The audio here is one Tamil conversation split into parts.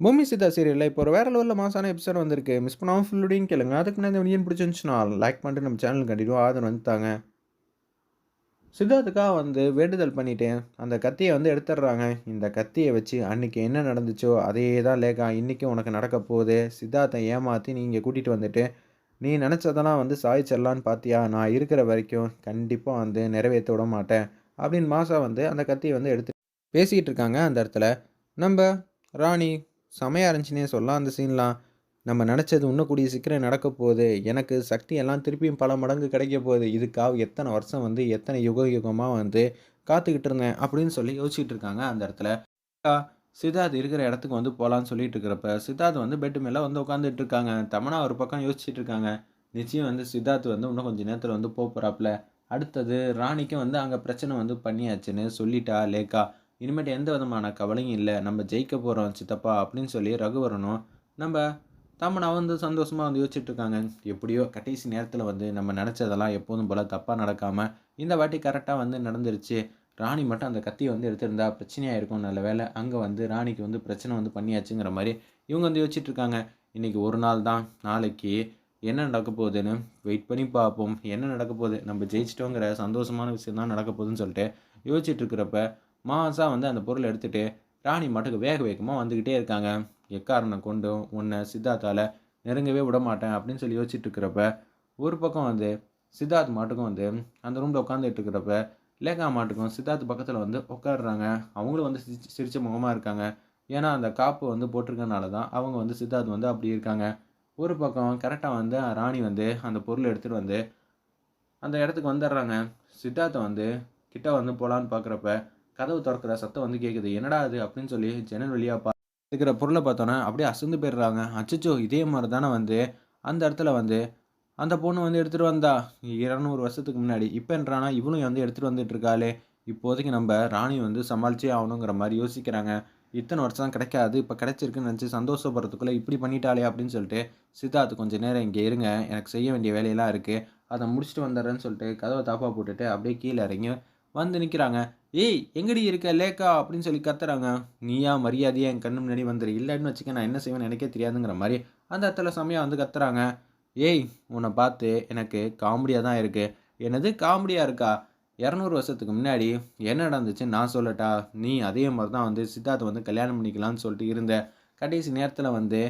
பூமி சித்தா சீரியலில் இப்போ ஒரு வேற லெவலில் மாசான எபிசோட் வந்திருக்கு. மிஸ் பண்ணாமல் ஃபுல்லுடையும் கேளுங்க. அதுக்கு நான் இந்த வீடியோ பிடிச்சிருந்துச்சுன்னா, லைக் பண்ணிட்டு நம்ம சேனலுக்கு கண்டிப்பாக ஆதரவு வந்துட்டாங்க சித்தார்த்துக்காக சித்தார்த்துக்கா வந்து வேண்டுதல் பண்ணிட்டேன் அந்த கத்தியை வந்து எடுத்துடுறாங்க. இந்த கத்தியை வச்சு அன்னைக்கு என்ன நடந்துச்சோ, அதே தான் லேகா இன்றைக்கும் உனக்கு நடக்க போகுது. சித்தார்த்தை ஏமாற்றி நீங்கள் கூட்டிகிட்டு வந்துட்டு, நீ நினச்சதெல்லாம் வந்து சாய்ச்சிடலான்னு பார்த்தியா? நான் இருக்கிற வரைக்கும் கண்டிப்பாக வந்து நிறைவேற்ற விட மாட்டேன். அப்படின்னு மாசா வந்து அந்த கத்தியை வந்து எடுத்து பேசிக்கிட்டு இருக்காங்க அந்த இடத்துல. நம்ம ராணி செமையாக இருந்துச்சுன்னே சொல்லலாம் அந்த சீன்லாம். நம்ம நினச்சது இன்னும் கூடிய சீக்கிரம் நடக்க போகுது. எனக்கு சக்தி எல்லாம் திருப்பியும் பல மடங்கு கிடைக்க போகுது. இதுக்காக எத்தனை வருஷம் வந்து எத்தனை யுக யுகமாக வந்து காத்துக்கிட்டு இருந்தேன். அப்படின்னு சொல்லி யோசிச்சுட்டு இருக்காங்க அந்த இடத்துல. அ சித்தார்த் இருக்கிற இடத்துக்கு வந்து போகலான்னு சொல்லிட்டு இருக்கிறப்ப, சித்தார்த் வந்து பெட்டு மேலே வந்து உட்காந்துட்டு இருக்காங்க. தமனா ஒரு பக்கம் யோசிச்சுட்டு இருக்காங்க. நிச்சயம் வந்து சித்தார்த் வந்து இன்னும் கொஞ்ச நேரத்தில் வந்து போகிறாப்புல அடுத்தது ராணிக்கும் வந்து அங்கே பிரச்சனை வந்து பண்ணியாச்சுன்னு சொல்லிட்டா லேக்கா இனிமேட்டு எந்த விதமான கவலையும் இல்லை நம்ம ஜெயிக்க போகிறோம் சித்தப்பா அப்படின்னு சொல்லி ரகுவரனும், நம்ம தமன்னா வந்து சந்தோஷமாக வந்து யோசிச்சுட்டு இருக்காங்க. எப்படியோ கடைசி நேரத்தில் வந்து நம்ம நினச்சதெல்லாம் எப்போதும் போல் தப்பாக நடக்காமல் இந்த வாட்டி கரெக்டாக வந்து நடந்துருச்சு. ராணி மட்டும் அந்த கத்தியை வந்து எடுத்திருந்தா பிரச்சனையாக இருக்கும். நல்ல வேளை அங்கே வந்து ராணிக்கு வந்து பிரச்சனை வந்து பண்ணியாச்சுங்கிற மாதிரி இவங்க வந்து யோசிச்சுட்டு இருக்காங்க. இன்னைக்கு ஒரு நாள் தான். நாளைக்கு என்ன நடக்க போகுதுன்னு வெயிட் பண்ணி பார்ப்போம். என்ன நடக்க போகுது? நம்ம ஜெயிச்சிட்டோங்கிற சந்தோஷமான விஷயம் தான் நடக்க போகுதுன்னு சொல்லிட்டு யோசிச்சுட்டு இருக்கிறப்ப, மாசா வந்து அந்த பொருளை எடுத்துகிட்டு ராணி மாட்டுக்கு வேக வேகமாக வந்துக்கிட்டே இருக்காங்க. எக்காரணம் கொண்டும் உன்னை சித்தார்த்தால் நெருங்கவே விட மாட்டேன் அப்படின்னு சொல்லி யோசிச்சுட்டு இருக்கிறப்ப, ஒரு பக்கம் வந்து சித்தார்த் மாட்டுக்கும் வந்து அந்த ரூமில் உட்காந்துட்டு இருக்கிறப்ப, லேகா மாட்டுக்கும் சித்தார்த் பக்கத்தில் வந்து உட்காடுறாங்க அவங்களும் வந்து சிரிச்சு சிரிச்ச முகமாக இருக்காங்க. ஏன்னா அந்த காப்பு வந்து போட்டிருக்கனால தான் அவங்க வந்து சித்தார்த் வந்து அப்படி இருக்காங்க. ஒரு பக்கம் கரெக்டாக வந்து ராணி வந்து அந்த பொருளை எடுத்துகிட்டு வந்து அந்த இடத்துக்கு வந்துடுறாங்க. சித்தார்த்தை வந்து கிட்ட வந்து போகலான்னு பார்க்குறப்ப, கதவு திறக்கிற சத்தம் வந்து கேட்குது. என்னடா இது? அப்படின்னு சொல்லி ஜன்னல் வழியாக பா இருக்கிற பொருளை பார்த்தோன்னே அப்படியே அசந்து போயிடுறாங்க. அச்சச்சோ! இதே மாதிரி தானே வந்து அந்த இடத்துல வந்து அந்த பொண்ணு வந்து எடுத்துகிட்டு வந்தா. 200 வருஷத்துக்கு முன்னாடி. இப்போ என்றானா இவளும் வந்து எடுத்துகிட்டு வந்துட்டு இருக்காளே! இப்போதைக்கு நம்ம ராணி வந்து சமாளிச்சே ஆகணுங்கிற மாதிரி யோசிக்கிறாங்க. இத்தனை வருஷம் கிடைக்காது. இப்போ கிடைச்சிருக்குன்னு நினச்சி சந்தோஷப்படுறதுக்குள்ளே இப்படி பண்ணிட்டாலே அப்படின்னு சொல்லிட்டு, சித்தார்த் கொஞ்ச நேரம் இங்கே இருங்க. எனக்கு செய்ய வேண்டிய வேலையெல்லாம் இருக்குது அதை முடிச்சுட்டு வந்துடுறேன்னு சொல்லிட்டு கதவை தாப்பா போட்டுட்டு அப்படியே கீழே இறங்கி வந்து நிற்கிறாங்க "ஏய் எங்கடி இருக்க லேக்கா அப்படின்னு சொல்லி கத்துறாங்க. "நீயா மரியாதையா என் கண்ணு முன்னாடி வந்துரு. இல்லைன்னு வச்சுக்க நான் என்ன செய்வேன்னு எனக்கே தெரியாதுங்கிற" மாதிரி அந்த இடத்துல சமயம் வந்து கத்துறாங்க. "ஏய் உன்னை பார்த்து எனக்கு காமெடியாக தான் இருக்கு." "என்னது காமெடியாக இருக்கா? 200 வருஷத்துக்கு முன்னாடி என்ன நடந்துச்சு நான் சொல்லட்டா? நீ அதே மாதிரி தான் வந்து சித்தார்த்த வந்து கல்யாணம் பண்ணிக்கலாம்னு சொல்லிட்டு இருந்த. கடைசி நேரத்தில் வந்து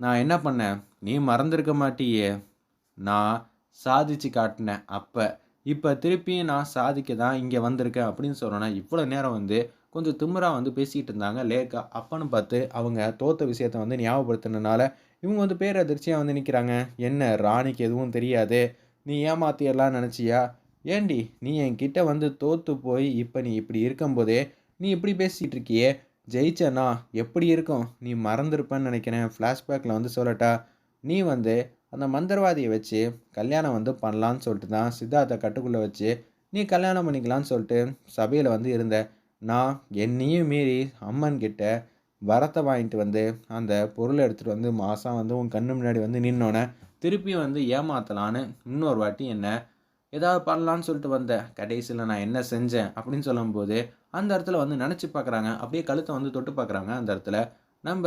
நான் என்ன பண்ணேன்? நீ மறந்துருக்க மாட்டியே! நான் சாதிச்சு காட்டினேன் அப்போ இப்போ திருப்பியும் நான் சாதிக்க தான் இங்கே வந்திருக்கேன்." அப்படின்னு சொன்னோனே, இவ்வளோ நேரம் வந்து கொஞ்சம் திமுறாக வந்து பேசிக்கிட்டு இருந்தாங்க லேக்கா அப்பன்னு பார்த்து அவங்க தோத்த விஷயத்த வந்து ஞாபகப்படுத்தினால இவங்க வந்து பேரதிர்ச்சியா வந்து நிற்கிறாங்க "என்ன ராணிக்கு எதுவும் தெரியாது. நீ ஏமாத்தியெல்லாம் நினச்சியா ஏண்டி நீ என்கிட்ட வந்து தோற்று போய் இப்போ நீ இப்படி இருக்கும்போதே, நீ இப்படி பேசிகிட்டு இருக்கியே! ஜெயிச்சனா எப்படி இருக்கும்? நீ மறந்துருப்பேன்னு நினைக்கிறேன் ஃப்ளாஷ்பேக்கில் வந்து சொல்லட்டா? நீ வந்து அந்த மந்திரவாதியை வச்சு கல்யாணம் வந்து பண்ணலான்னு சொல்லிட்டு தான் சித்தார்த்தை கட்டுக்குள்ளே வச்சு, நீ கல்யாணம் பண்ணிக்கலான்னு சொல்லிட்டு சபையில் வந்து இருந்த. நான் என்னையும் மீறி அம்மன் கிட்ட வரத்தை வாங்கிட்டு வந்து, அந்த பொருளை எடுத்துகிட்டு வந்து மாதம் வந்து உன் கண்ணு முன்னாடி வந்து நின்னோன்னே திருப்பியும் வந்து ஏமாத்தலான்னு இன்னொரு வாட்டி என்ன ஏதாவது பண்ணலான்னு சொல்லிட்டு வந்தேன். கடைசியில் நான் என்ன செஞ்சேன்? அப்படின்னு சொல்லும்போது, அந்த இடத்துல வந்து நினச்சி பார்க்குறாங்க. அப்படியே கழுத்தை வந்து தொட்டு பார்க்குறாங்க அந்த இடத்துல. நம்ம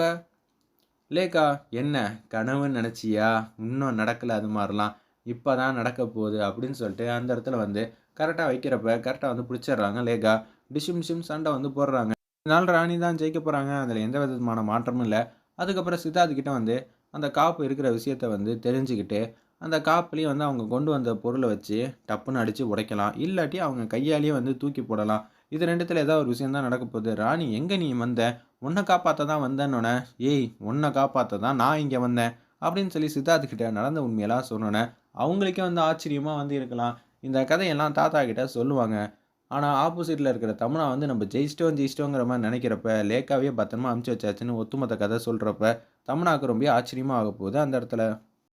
லேக்கா "என்ன கனவுன்னு நினச்சியா இன்னும் நடக்கல அது மாதிரிலாம் இப்போ தான் நடக்க போகுது." அப்படின்னு சொல்லிட்டு அந்த இடத்துல வந்து கரெக்டாக வைக்கிறப்ப, கரெக்டாக வந்து பிடிச்சிடுறாங்க லேகா. டிஷிம் டிஷும் சண்டை வந்து போடுறாங்க. இதனால் ராணி தான் ஜெயிக்க போகிறாங்க அதில் எந்த விதமான மாற்றமும் இல்லை அதுக்கப்புறம் சித்தார்த் கிட்டே வந்து அந்த காப்பு இருக்கிற விஷயத்த வந்து தெரிஞ்சுக்கிட்டு, அந்த காப்புலேயும் வந்து அவங்க கொண்டு வந்த பொருளை வச்சு டப்புன்னு அடித்து உடைக்கலாம். இல்லாட்டி அவங்க கையாலேயே வந்து தூக்கி போடலாம். இது ரெண்டுத்தில் ஏதாவது ஒரு விஷயம் தான் நடக்க போகுது. "ராணி எங்கே நீ வந்த? உன்னை காப்பாற்ற தான் வந்தேன்னொன்னே "ஏய் உன்னை காப்பாற்ற தான் நான் இங்கே வந்தேன்." அப்படின்னு சொல்லி சித்தார்த் கிட்ட நடந்த உண்மையெல்லாம் சொன்னோன்னே அவங்களுக்கே வந்து ஆச்சரியமாக வந்து இருக்கலாம். இந்த கதையெல்லாம் தாத்தா கிட்ட சொல்லுவாங்க. ஆனால் ஆப்போசிட்டில் இருக்கிற தமிழா வந்து நம்ம ஜெயிச்சிட்டோம் ஜெயிச்சிட்டோங்கிற மாதிரி நினைக்கிறப்ப லேக்காவே பத்திரமா அமுச்சு வச்சாச்சுன்னு ஒத்துமொத்த கதை சொல்கிறப்ப தமிழாவுக்கு ரொம்ப ஆச்சரியமா ஆகப்போகுது அந்த இடத்துல.